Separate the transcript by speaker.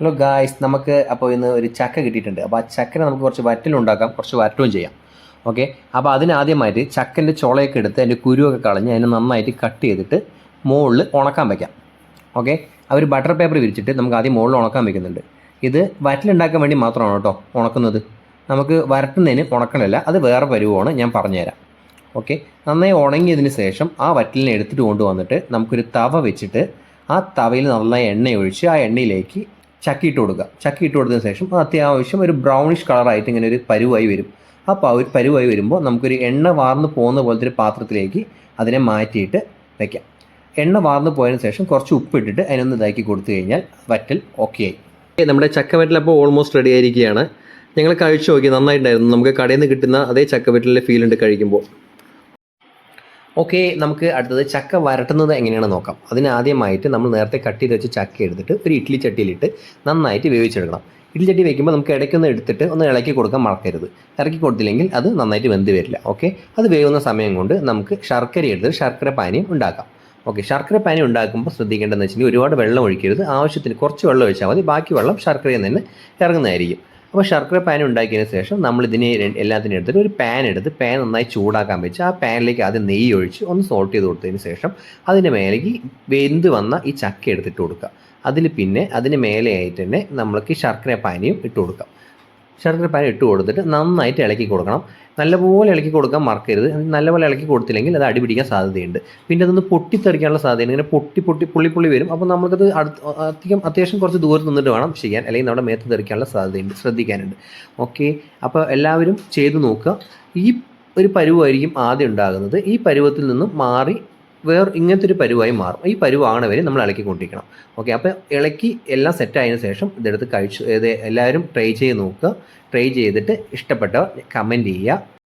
Speaker 1: Hello guys നമുക്ക് അപ്പോൾ ഇന്ന് ഒരു ചക്ക കിട്ടിയിട്ടുണ്ട്. അപ്പോൾ ആ ചക്കനെ നമുക്ക് കുറച്ച് വറ്റലുണ്ടാക്കാം കുറച്ച് വറ്റവും ചെയ്യാം. ഓക്കെ അപ്പോൾ അതിനാദ്യമായിട്ട് ചക്കന്റെ ചുളയൊക്കെ എടുത്ത് അതിന്റെ കുരുവൊക്കെ കളഞ്ഞ് അതിനെ നന്നായിട്ട് കട്ട് ചെയ്തിട്ട് മുകളിൽ ഉണക്കാൻ വയ്ക്കാം ഓക്കെ അവർ ബട്ടർ പേപ്പർ വിരിച്ചിട്ട് നമുക്ക് ആദ്യം മുകളിൽ ഉണക്കാൻ വയ്ക്കുന്നുണ്ട് ഇത് വറ്റലുണ്ടാക്കാൻ വേണ്ടി മാത്രമാണ് കേട്ടോ ഉണക്കുന്നത്. നമുക്ക് വരട്ടുന്നതിന് ഉണക്കണമല്ല അത് വേറെ പരുവമാണ് ഞാൻ പറഞ്ഞുതരാം. ഓക്കെ നന്നായി ഉണങ്ങിയതിന് ശേഷം ആ വറ്റലിനെ എടുത്തിട്ട് കൊണ്ടുവന്നിട്ട് നമുക്കൊരു തവ വെച്ചിട്ട് ആ തവയിൽ നന്നായി എണ്ണ ഒഴിച്ച് ആ എണ്ണയിലേക്ക് ചക്കി ഇട്ട് കൊടുക്കുക. ചക്കി ഇട്ട് കൊടുത്തതിന് ശേഷം അത് അത്യാവശ്യം ഒരു ബ്രൗണിഷ് കളറായിട്ട് ഇങ്ങനെ ഒരു പരുവായി വരും. ആ ഒരു പരുവായി വരുമ്പോൾ നമുക്കൊരു എണ്ണ വാർന്ന് പോകുന്ന പോലത്തെ ഒരു പാത്രത്തിലേക്ക് അതിനെ മാറ്റിയിട്ട് വയ്ക്കാം എണ്ണ വാർന്ന് പോയതിന് ശേഷം കുറച്ച് ഉപ്പിട്ടിട്ട് അതിനൊന്ന് ഇതാക്കി കൊടുത്തു കഴിഞ്ഞാൽ വറ്റൽ ഓക്കെ ആയി. നമ്മുടെ ചക്ക വറ്റൽ അപ്പോൾ ഓൾമോസ്റ്റ് റെഡി ആയിരിക്കുകയാണ്. ഞങ്ങൾ കഴിച്ചു നോക്കി നന്നായിട്ടുണ്ടായിരുന്നു. നമുക്ക് കടയിൽ നിന്ന് കിട്ടുന്ന അതേ ചക്ക വറ്റലിന്റെ ഫീൽ ഉണ്ട് കഴിക്കുമ്പോൾ. ഓക്കെ നമുക്ക് അടുത്തത് ചക്ക വരട്ടുന്നത് എങ്ങനെയാണെന്ന് നോക്കാം. അതിന് ആദ്യമായിട്ട് നമ്മൾ നേരത്തെ കട്ട് ചെയ്ത് വെച്ച് ചക്ക എടുത്തിട്ട് ഒരു ഇഡ്ഡലി ചട്ടിയിലിട്ട് നന്നായിട്ട് വേവിച്ചെടുക്കണം. ഇഡ്ഡലി ചട്ടി വയ്ക്കുമ്പോൾ നമുക്ക് ഇടയ്ക്കൊന്ന് എടുത്തിട്ട് ഒന്ന് ഇളക്കി കൊടുക്കാൻ മറക്കരുത്. ഇറക്കി കൊടുത്തില്ലെങ്കിൽ അത് നന്നായിട്ട് വെന്ത് വരില്ല. ഓക്കെ അത് വേവുന്ന സമയം കൊണ്ട് നമുക്ക് ശർക്കര എടുത്ത് ശർക്കര പാനിയും ഉണ്ടാക്കാം. ഓക്കെ ശർക്കര പാനി ഉണ്ടാക്കുമ്പോൾ ശ്രദ്ധിക്കേണ്ടതെന്ന് വെച്ചിട്ടുണ്ടെങ്കിൽ ഒരുപാട് വെള്ളം ഒഴിക്കരുത്. ആവശ്യത്തിന് കുറച്ച് വെള്ളം ഒഴിച്ചാൽ മതി. ബാക്കി വെള്ളം ശർക്കരയിൽ നിന്ന് ഇറങ്ങുന്നതായിരിക്കും. അപ്പോൾ ശർക്കര പാൻ ഉണ്ടാക്കിയതിന് ശേഷം നമ്മൾ ഇതിനെ എല്ലാത്തിനും എടുത്തിട്ട് ഒരു പാൻ എടുത്ത് പാൻ നന്നായി ചൂടാക്കാൻ വെച്ച് ആ പാനിലേക്ക് ആദ്യം നെയ്യ് ഒഴിച്ച് ഒന്ന് സോൾട്ട് ചെയ്ത് കൊടുത്തതിന് ശേഷം അതിന്റെ മേലേക്ക് വെന്ത് വന്ന ഈ ചക്ക എടുത്തിട്ട് കൊടുക്കുക. അതിൽ പിന്നെ അതിന് മേലെയായിട്ട് തന്നെ നമ്മൾക്ക് ശർക്കര പാനിയും ഇട്ട് കൊടുക്കാം. ശർക്കര പാനി ഇട്ട് കൊടുത്തിട്ട് നന്നായിട്ട് ഇളക്കി കൊടുക്കണം. നല്ലപോലെ ഇളക്കി കൊടുക്കാൻ മറക്കരുത്. നല്ലപോലെ ഇളക്കി കൊടുത്തില്ലെങ്കിൽ അത് അടിപിടിക്കാൻ സാധ്യതയുണ്ട്. പിന്നെ അതൊന്ന് പൊട്ടിത്തെറിക്കാനുള്ള സാധ്യതയുണ്ട്. ഇങ്ങനെ പൊട്ടി പൊട്ടി പുള്ളി പുള്ളി വരും. അപ്പോൾ നമുക്കത് അടുത്ത് അധികം അത്യാവശ്യം കുറച്ച് ദൂരത്ത് നിന്നിട്ട് വേണം ചെയ്യാൻ. അല്ലെങ്കിൽ നമ്മുടെ മേത്ത് തെറിക്കാനുള്ള സാധ്യതയുണ്ട് ശ്രദ്ധിക്കാനുണ്ട്. ഓക്കെ. അപ്പോൾ എല്ലാവരും ചെയ്തു നോക്കുക. ഈ ഒരു പരുവായിരിക്കും ആദ്യം ഉണ്ടാകുന്നത്. ഈ പരുവത്തിൽ നിന്നും മാറി വേറെ ഇങ്ങനത്തെ ഒരു പരുവായി മാറും. ഈ പരുവാണ് വരെ നമ്മൾ ഇളക്കി കൊണ്ടിരിക്കണം ഓക്കെ അപ്പോൾ ഇളക്കി എല്ലാം സെറ്റായതിനു ശേഷം ഇതെടുത്ത് കഴിച്ചു എല്ലാവരും ട്രൈ ചെയ്ത് നോക്കുക. ട്രൈ ചെയ്തിട്ട് ഇഷ്ടപ്പെട്ടവർ കമന്റ് ചെയ്യുക.